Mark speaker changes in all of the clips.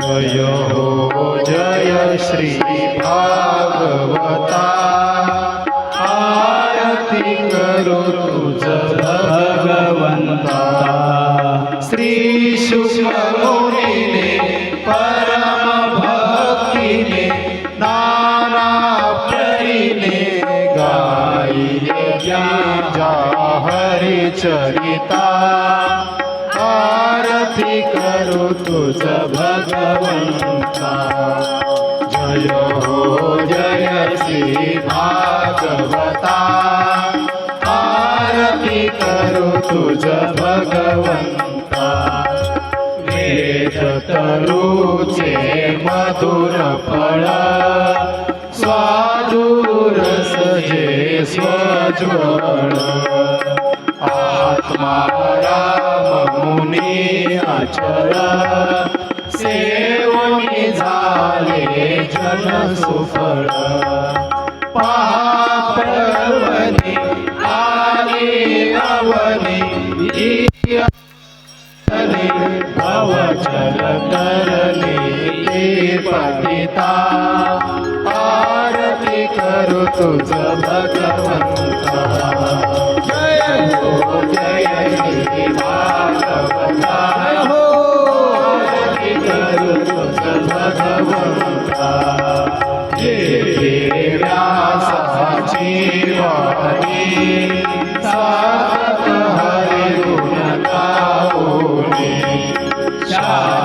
Speaker 1: जय हो जय श्री भागवता। आरती करो तुझ भगवंता। श्री शुभमुनीने परम भक्तीने नाना प्रेरीने गायिले जा हरी चरिता आरती करू तुझ भगवंता। जय हो जय श्री भागवता। आरती करू तुझ भगवंता। वेद तरुचे मधुर फळ। स्वादुरस जे स्वज्वळ। आत्मा राम मुनी अचल सेवनी झाले जन सुफळ. पापवनी आली अवनी भवचल करले ते पतिता. आरती करू तुझ भगवंता. Ciao.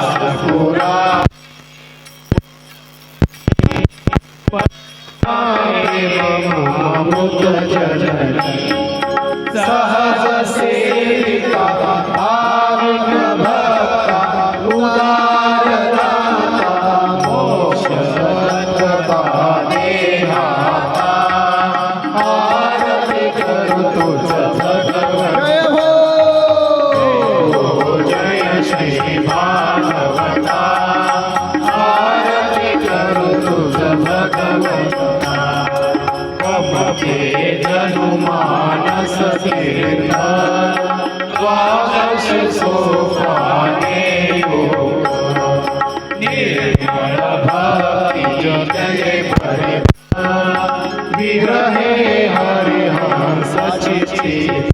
Speaker 1: विग्रहे हरिहंसची चित्त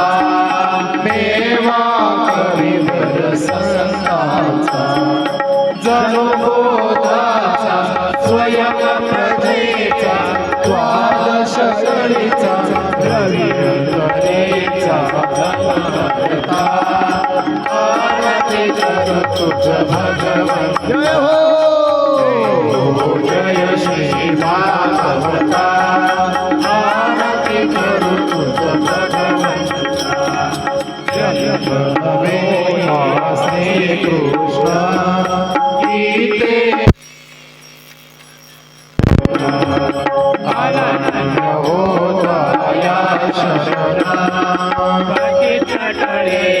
Speaker 1: तुझ भगवंता
Speaker 2: जय हो
Speaker 1: जय श्री भागवता आरती करू तुझ भगवंता
Speaker 2: जय
Speaker 1: बलवे श्री कृष्ण गीते आनंद होता या शरणा भोधिकाप जाती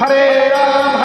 Speaker 1: हरे राम